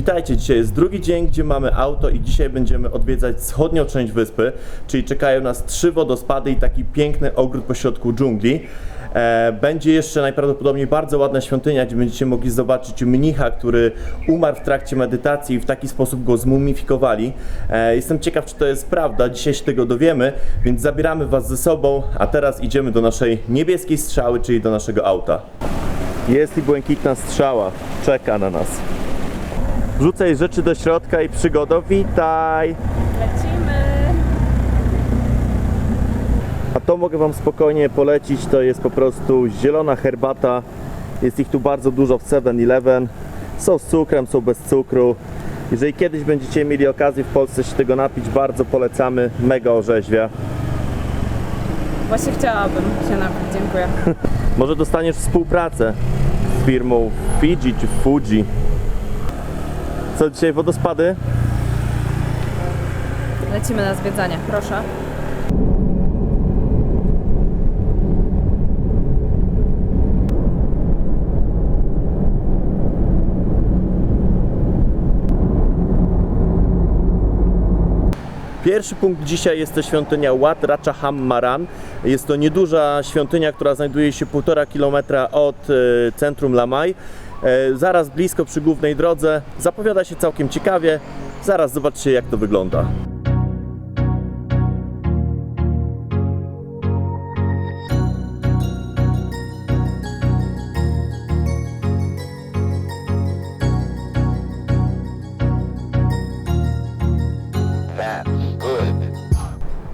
Witajcie, dzisiaj jest drugi dzień, gdzie mamy auto i dzisiaj będziemy odwiedzać wschodnią część wyspy, czyli czekają nas trzy wodospady i taki piękny ogród pośrodku dżungli. E, będzie jeszcze najprawdopodobniej bardzo ładna świątynia, gdzie będziecie mogli zobaczyć mnicha, który umarł w trakcie medytacji i w taki sposób go zmumifikowali. E, jestem ciekaw, czy to jest prawda, dzisiaj się tego dowiemy, więc zabieramy Was ze sobą, a teraz idziemy do naszej niebieskiej strzały, czyli do naszego auta. Jest i błękitna strzała, czeka na nas. Wrzucaj rzeczy do środka i przygodo, witaj! Lecimy. A to mogę Wam spokojnie polecić, to jest po prostu zielona herbata. Jest ich tu bardzo dużo w 7-Eleven. Są z cukrem, są bez cukru. Jeżeli kiedyś będziecie mieli okazję w Polsce się tego napić, bardzo polecamy, mega orzeźwia. Właśnie chciałabym się napić, dziękuję. Może dostaniesz współpracę z firmą Fiji czy Fuji. Co dzisiaj wodospady? Lecimy na zwiedzanie, proszę. Pierwszy punkt dzisiaj jest to świątynia Wat Ratchaham Maran. Jest to nieduża świątynia, która znajduje się 1,5 km od e, centrum Lamaj. E, Zaraz blisko przy głównej drodze. Zapowiada się całkiem ciekawie. Zaraz zobaczcie jak to wygląda.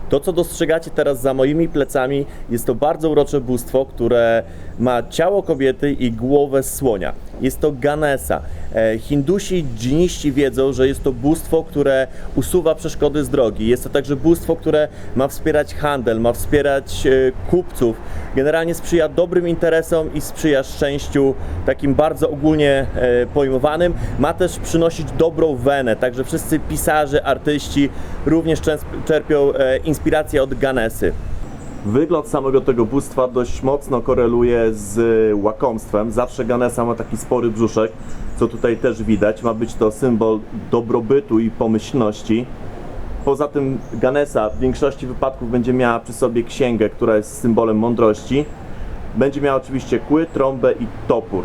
To, co dostrzegacie teraz za moimi plecami, jest to bardzo urocze bóstwo, które ma ciało kobiety i głowę słonia. Jest to Ganesa. E, Hindusi dżiniści wiedzą, że jest to bóstwo, które usuwa przeszkody z drogi. Jest to także bóstwo, które ma wspierać handel, ma wspierać e, kupców. Generalnie sprzyja dobrym interesom i sprzyja szczęściu, takim bardzo ogólnie e, pojmowanym. Ma też przynosić dobrą wenę, także wszyscy pisarze, artyści również czerp- czerpią inspirację od Ganesy. Wygląd samego tego bóstwa dość mocno koreluje z łakomstwem. Zawsze Ganesa ma taki spory brzuszek, co tutaj też widać. Ma być to symbol dobrobytu i pomyślności. Poza tym Ganesa w większości wypadków będzie miała przy sobie księgę, która jest symbolem mądrości. Będzie miała oczywiście kły, trąbę i topór.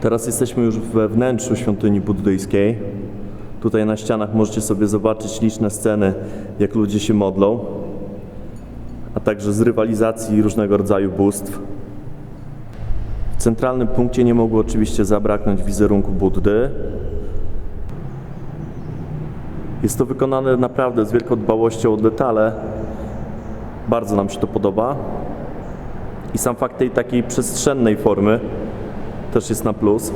Teraz jesteśmy już we wnętrzu świątyni buddyjskiej. Tutaj na ścianach możecie sobie zobaczyć liczne sceny, jak ludzie się modlą, a także z rywalizacji różnego rodzaju bóstw. W centralnym punkcie nie mogło oczywiście zabraknąć wizerunku Buddy. Jest to wykonane naprawdę z wielką dbałością o detale. Bardzo nam się to podoba. I sam fakt tej takiej przestrzennej formy też jest na plus.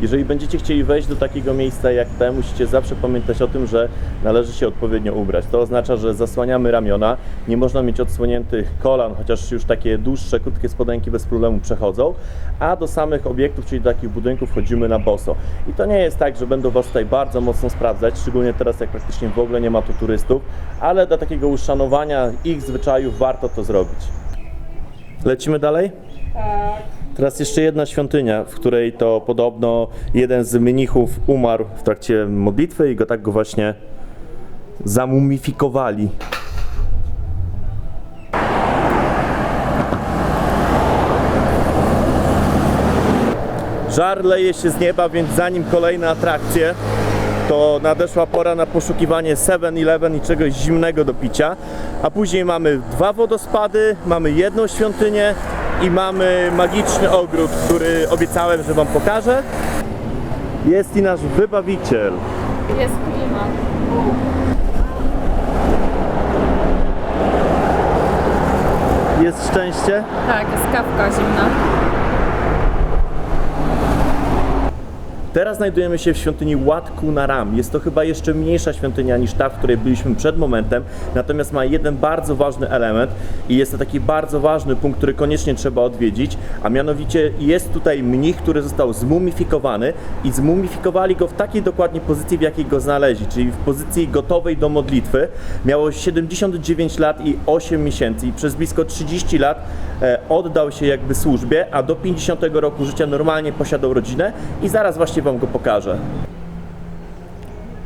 Jeżeli będziecie chcieli wejść do takiego miejsca jak te, musicie zawsze pamiętać o tym, że należy się odpowiednio ubrać. To oznacza, że zasłaniamy ramiona, nie można mieć odsłoniętych kolan, chociaż już takie dłuższe, krótkie spodenki bez problemu przechodzą, a do samych obiektów, czyli do takich budynków wchodzimy na boso. I to nie jest tak, że będą Was tutaj bardzo mocno sprawdzać, szczególnie teraz, jak praktycznie w ogóle nie ma tu turystów, ale dla takiego uszanowania ich zwyczajów warto to zrobić. Lecimy dalej? Teraz jeszcze jedna świątynia, w której to podobno jeden z mnichów umarł w trakcie modlitwy i go tak go właśnie zamumifikowali. Żar leje się z nieba, więc zanim kolejne atrakcje, to nadeszła pora na poszukiwanie 7-Eleven i czegoś zimnego do picia. A później mamy dwa wodospady, mamy jedną świątynię i mamy magiczny ogród, który obiecałem, że Wam pokażę. Jest i nasz wybawiciel. Jest klima. Jest szczęście? Tak, jest kawka zimna. Teraz znajdujemy się w świątyni Wat Kunaram. Jest to chyba jeszcze mniejsza świątynia niż ta, w której byliśmy przed momentem, natomiast ma jeden bardzo ważny element i jest to taki bardzo ważny punkt, który koniecznie trzeba odwiedzić, a mianowicie jest tutaj mnich, który został zmumifikowany i zmumifikowali go w takiej dokładnie pozycji, w jakiej go znaleźli, czyli w pozycji gotowej do modlitwy. Miało 79 lat i 8 miesięcy i przez blisko 30 lat e, oddał się jakby służbie, a do 50 roku życia normalnie posiadał rodzinę i zaraz właśnie Wam go pokażę.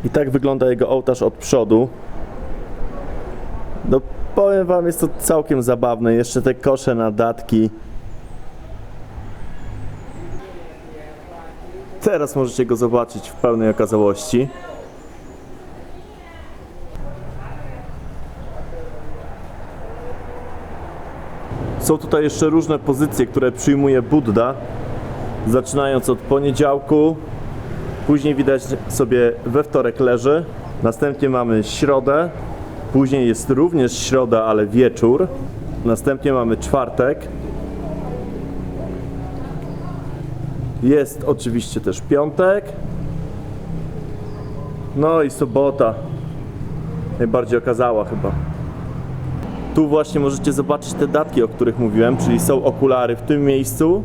I tak wygląda jego ołtarz od przodu. No powiem Wam, jest to całkiem zabawne. Jeszcze te kosze na datki. Teraz możecie go zobaczyć w pełnej okazałości. Są tutaj jeszcze różne pozycje, które przyjmuje Buddha. Zaczynając od poniedziałku, później widać sobie we wtorek leży, następnie mamy środę, później jest również środa, ale wieczór, następnie mamy czwartek, jest oczywiście też piątek, no i sobota, najbardziej okazała chyba. Tu właśnie możecie zobaczyć te datki, o których mówiłem, czyli są okulary w tym miejscu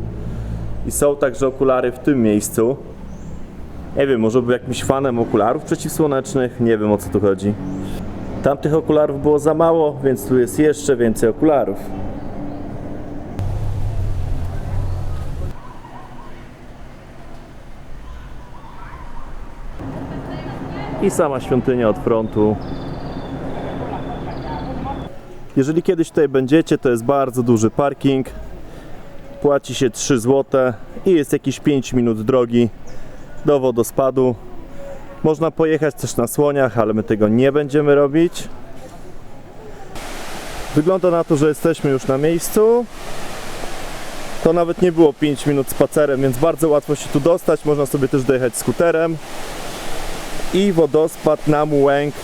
i są także okulary w tym miejscu. Nie wiem, może był jakimś fanem okularów przeciwsłonecznych, nie wiem o co tu chodzi. Tamtych okularów było za mało, więc tu jest jeszcze więcej okularów. I sama świątynia od frontu. Jeżeli kiedyś tutaj będziecie, to jest bardzo duży parking. Płaci się 3 zł i jest jakieś 5 minut drogi do wodospadu. Można pojechać też na słoniach, ale my tego nie będziemy robić. Wygląda na to, że jesteśmy już na miejscu. To nawet nie było 5 minut spacerem, więc bardzo łatwo się tu dostać. Można sobie też dojechać skuterem. I wodospad na Mułęk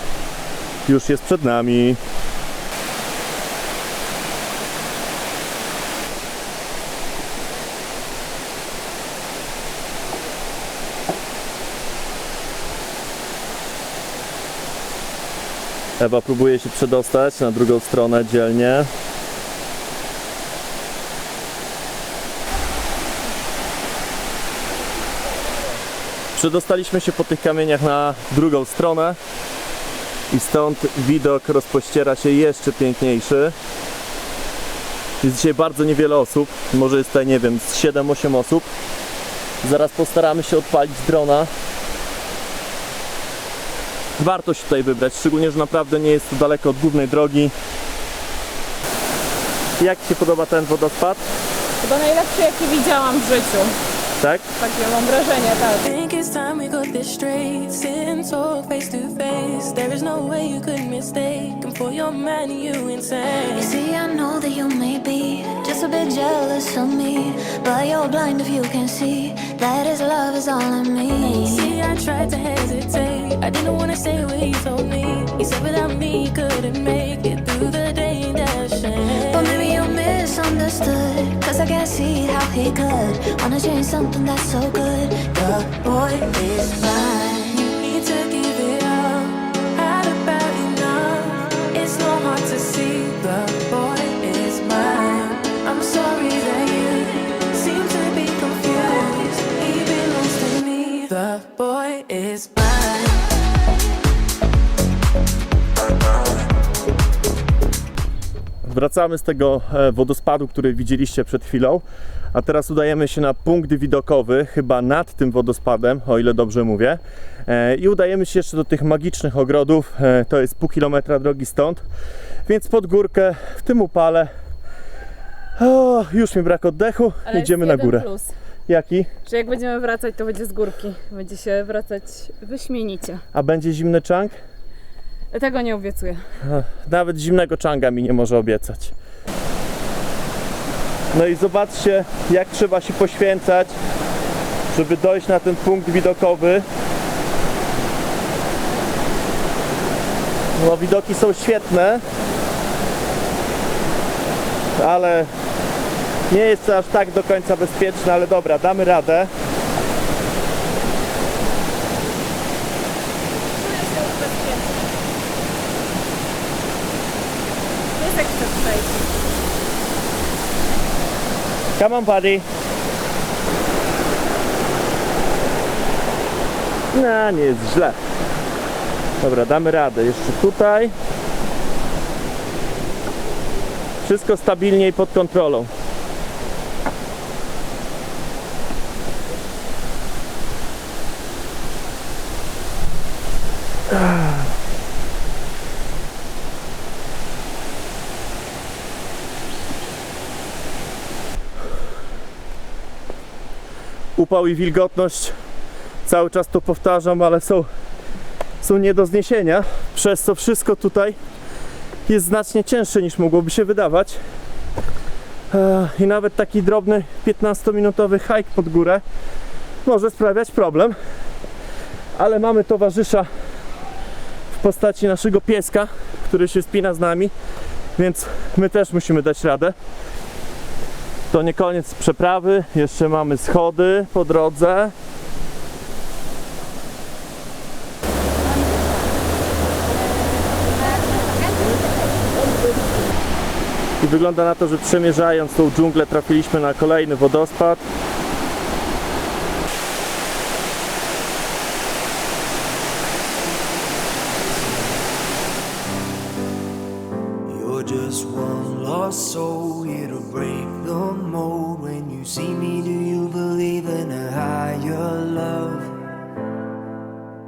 już jest przed nami. Ewa próbuje się przedostać na drugą stronę dzielnie. Przedostaliśmy się po tych kamieniach na drugą stronę i stąd widok rozpościera się jeszcze piękniejszy. Jest dzisiaj bardzo niewiele osób, może jest tutaj, nie wiem, z 7-8 osób. Zaraz postaramy się odpalić drona. Warto się tutaj wybrać, szczególnie, że naprawdę nie jest to daleko od głównej drogi. Jak Ci się podoba ten wodospad? Chyba najlepszy, jaki widziałam w życiu. Tak? Takie mam wrażenie, tak. think it's time we got this straight. Sit and talk face to face. There is no way you could mistake. And for your man, you insane. You see, I know that you may be just a bit jealous of me, but you're blind if you can see that his love is all in me. Wanna change something that's so good. The boy is fine. You need to give it up. Had about enough. It's no hard to see. The boy is mine. I'm sorry that you seem to be confused. He belongs to me. The boy is mine. Wracamy z tego e, wodospadu, który widzieliście przed chwilą, a teraz udajemy się na punkt widokowy, chyba nad tym wodospadem, o ile dobrze mówię. E, I udajemy się jeszcze do tych magicznych ogrodów. E, To jest pół kilometra drogi stąd, więc pod górkę w tym upale. O, już mi brak oddechu, Ale idziemy jest na górę. Plus, Jaki? że jak będziemy wracać, to będzie z górki. Będzie się wracać wyśmienicie. A będzie zimny czang? Tego nie obiecuję. Nawet zimnego czanga mi nie może obiecać. No i zobaczcie, jak trzeba się poświęcać, żeby dojść na ten punkt widokowy. No, widoki są świetne, ale nie jest to aż tak do końca bezpieczne, ale dobra, damy radę. Come on, buddy. No, nie jest źle. Dobra, damy radę. Jeszcze tutaj. Wszystko stabilnie i pod kontrolą. Upał i wilgotność. Cały czas to powtarzam, ale są, są nie do zniesienia. Przez co wszystko tutaj jest znacznie cięższe niż mogłoby się wydawać. I nawet taki drobny 15-minutowy hike pod górę może sprawiać problem. Ale mamy towarzysza w postaci naszego pieska, który się spina z nami, więc my też musimy dać radę. To nie koniec przeprawy, jeszcze mamy schody po drodze. I wygląda na to, że przemierzając tą dżunglę trafiliśmy na kolejny wodospad.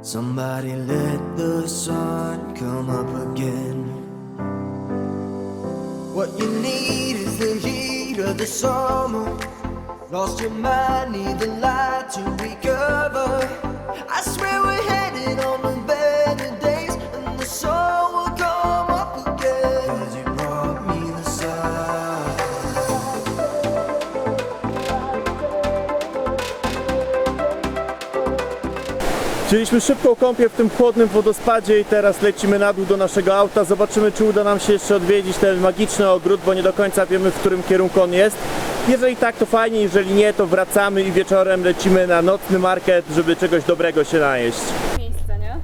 Somebody let the sun come up again. What you need is the heat of the summer. Lost your mind, need the light to recover. I swear we're Wzięliśmy szybką kąpię w tym chłodnym wodospadzie i teraz lecimy na dół do naszego auta. Zobaczymy, czy uda nam się jeszcze odwiedzić ten magiczny ogród, bo nie do końca wiemy, w którym kierunku on jest. Jeżeli tak, to fajnie, jeżeli nie, to wracamy i wieczorem lecimy na nocny market, żeby czegoś dobrego się najeść. Miejsce, nie?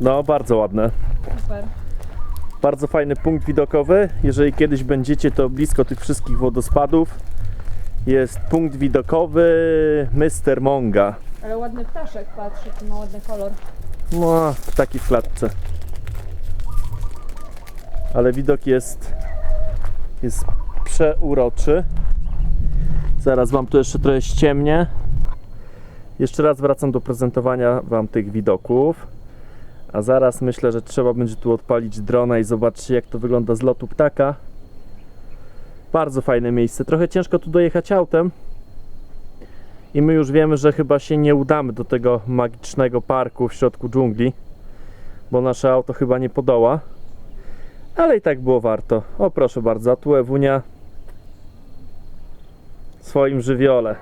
No, bardzo ładne. Super. Bardzo fajny punkt widokowy. Jeżeli kiedyś będziecie, to blisko tych wszystkich wodospadów jest punkt widokowy Mr. Monga. Ale ładny ptaszek, patrz, jaki ma ładny kolor. No, taki w klatce. Ale widok jest jest przeuroczy. Zaraz wam tu jeszcze trochę ściemnię. Jeszcze raz wracam do prezentowania wam tych widoków. A zaraz myślę, że trzeba będzie tu odpalić drona i zobaczyć jak to wygląda z lotu ptaka. Bardzo fajne miejsce. Trochę ciężko tu dojechać autem. I my już wiemy, że chyba się nie udamy do tego magicznego parku w środku dżungli, bo nasze auto chyba nie podoła. Ale i tak było warto. O proszę bardzo, tu Ewunia w swoim żywiole.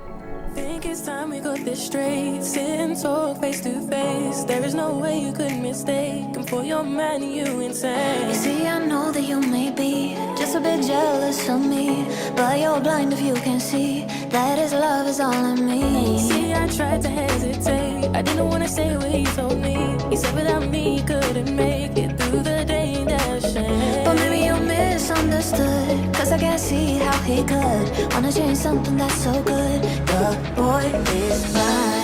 Think it's time we got this straight. Sit and talk face to face. There is no way you could mistake. him for your man, you insane. You see, I know that you may be just a bit jealous of me, but you're blind if you can see that his love is all in me. See, I tried to hesitate. I didn't wanna say what he told me. He said without me, he couldn't make it through the day in that shame. But maybe you misunderstood, cause I can't see how he could wanna change something that's so good. The boy is mine.